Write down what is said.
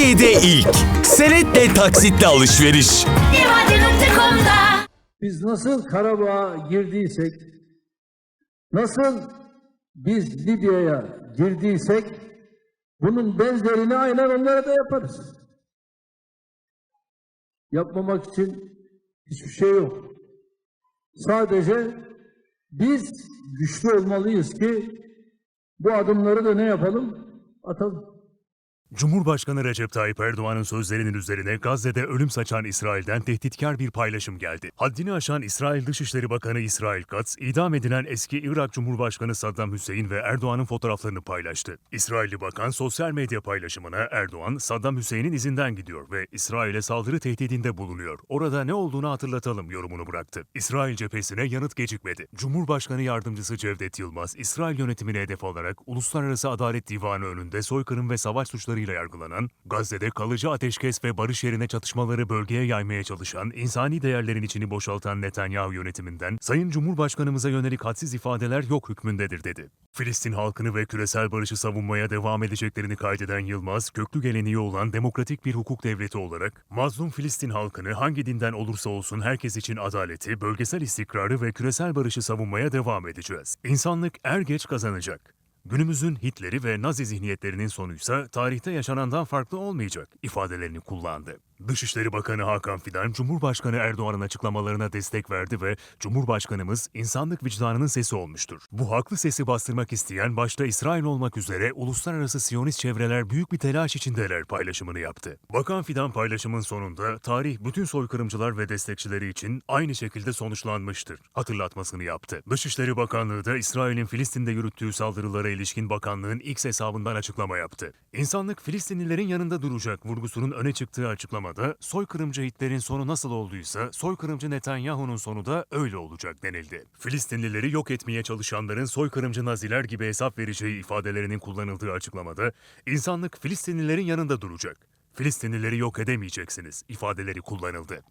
Türkiye'de ilk. Senetle taksitle alışveriş. Biz nasıl Karabağ'a girdiysek, nasıl biz Libya'ya girdiysek, bunun benzerini aynen onlara da yaparız. Yapmamak için hiçbir şey yok. Sadece biz güçlü olmalıyız ki bu adımları da ne yapalım? Atalım. Cumhurbaşkanı Recep Tayyip Erdoğan'ın sözlerinin üzerine Gazze'de ölüm saçan İsrail'den tehditkar bir paylaşım geldi. Haddini aşan İsrail Dışişleri Bakanı İsrail Katz, idam edilen eski Irak Cumhurbaşkanı Saddam Hüseyin ve Erdoğan'ın fotoğraflarını paylaştı. İsrailli bakan sosyal medya paylaşımına Erdoğan, Saddam Hüseyin'in izinden gidiyor ve İsrail'e saldırı tehdidinde bulunuyor. Orada ne olduğunu hatırlatalım yorumunu bıraktı. İsrail cephesine yanıt gecikmedi. Cumhurbaşkanı Yardımcısı Cevdet Yılmaz, İsrail yönetimine hedef alarak Uluslararası Adalet Divanı önünde soykırım ve savaş suçlarıyla yargılanan, Gazze'de kalıcı ateşkes ve barış yerine çatışmaları bölgeye yaymaya çalışan, insani değerlerin içini boşaltan Netanyahu yönetiminden, Sayın Cumhurbaşkanımıza yönelik hadsiz ifadeler yok hükmündedir dedi. Filistin halkını ve küresel barışı savunmaya devam edeceklerini kaydeden Yılmaz, köklü geleneği olan demokratik bir hukuk devleti olarak, mazlum Filistin halkını hangi dinden olursa olsun herkes için adaleti, bölgesel istikrarı ve küresel barışı savunmaya devam edeceğiz. İnsanlık er geç kazanacak. Günümüzün Hitler'i ve Nazi zihniyetlerinin sonuysa tarihte yaşanandan farklı olmayacak ifadelerini kullandı. Dışişleri Bakanı Hakan Fidan, Cumhurbaşkanı Erdoğan'ın açıklamalarına destek verdi ve Cumhurbaşkanımız insanlık vicdanının sesi olmuştur. Bu haklı sesi bastırmak isteyen başta İsrail olmak üzere uluslararası Siyonist çevreler büyük bir telaş içindeler paylaşımını yaptı. Bakan Fidan paylaşımın sonunda tarih bütün soykırımcılar ve destekçileri için aynı şekilde sonuçlanmıştır hatırlatmasını yaptı. Dışişleri Bakanlığı da İsrail'in Filistin'de yürüttüğü saldırılara ilişkin bakanlığın X hesabından açıklama yaptı. İnsanlık Filistinlilerin yanında duracak vurgusunun öne çıktığı açıklamada soykırımcı Hitler'in sonu nasıl olduysa soykırımcı Netanyahu'nun sonu da öyle olacak denildi. Filistinlileri yok etmeye çalışanların soykırımcı Naziler gibi hesap vereceği ifadelerinin kullanıldığı açıklamada insanlık Filistinlilerin yanında duracak. Filistinlileri yok edemeyeceksiniz ifadeleri kullanıldı.